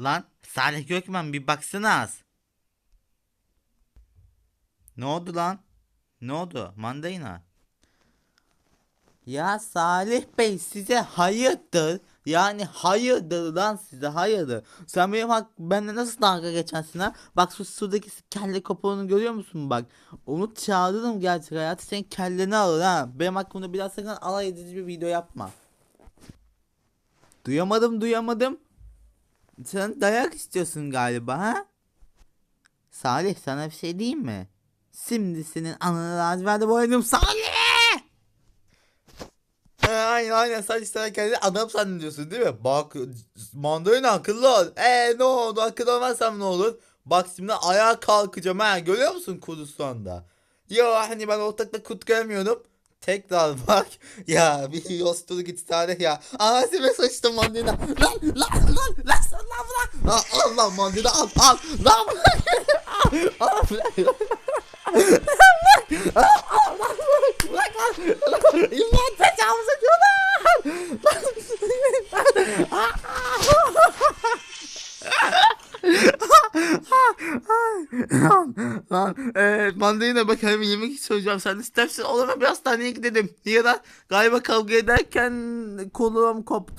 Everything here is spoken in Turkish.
Lan Salih Gökmen bir baksana az. Ne oldu lan? Ne oldu? Mandalina. Ya Salih Bey size hayırdır? Yani hayırdır lan size hayırdır. Sen benim hak benden nasıl dalga geçersin ha? Bak şu sudaki kelle kapuğunu görüyor musun bak. Onu çağırırım gerçek hayatı senin kelleni alır ha. Benim hakkımda biraz sakın alay edici bir video yapma. Duyamadım duyamadım. Sen dayak istiyorsun galiba ha? Salih sana bir şey diyeyim mi? Şimdi senin ananı laciverde boyadım Salih! He, aynen aynen sen işte kendini adam zannediyorsun değil mi? Bak mandalina akıllı ol. Eee ne oldu akıllı olmazsam ne olur? Bak şimdi ayağa kalkacağım ha görüyor musun kuzu sonda? Yo hani ben ortakta kut görmüyorum. Tekrar bak ya bir yostur git tane ya. Ağzıma sıçtım mandalina. Lan lan lan lan Lan, al lan mandalina al al. Lan. Al. İmdat tecavüz ediyorlar. lan, lan, evet, mandalina bak hemen yemek söyleyeceğim. Sen istersen mu bir hastaneye gidelim. Niye lan? Galiba kavga ederken kolum koptu.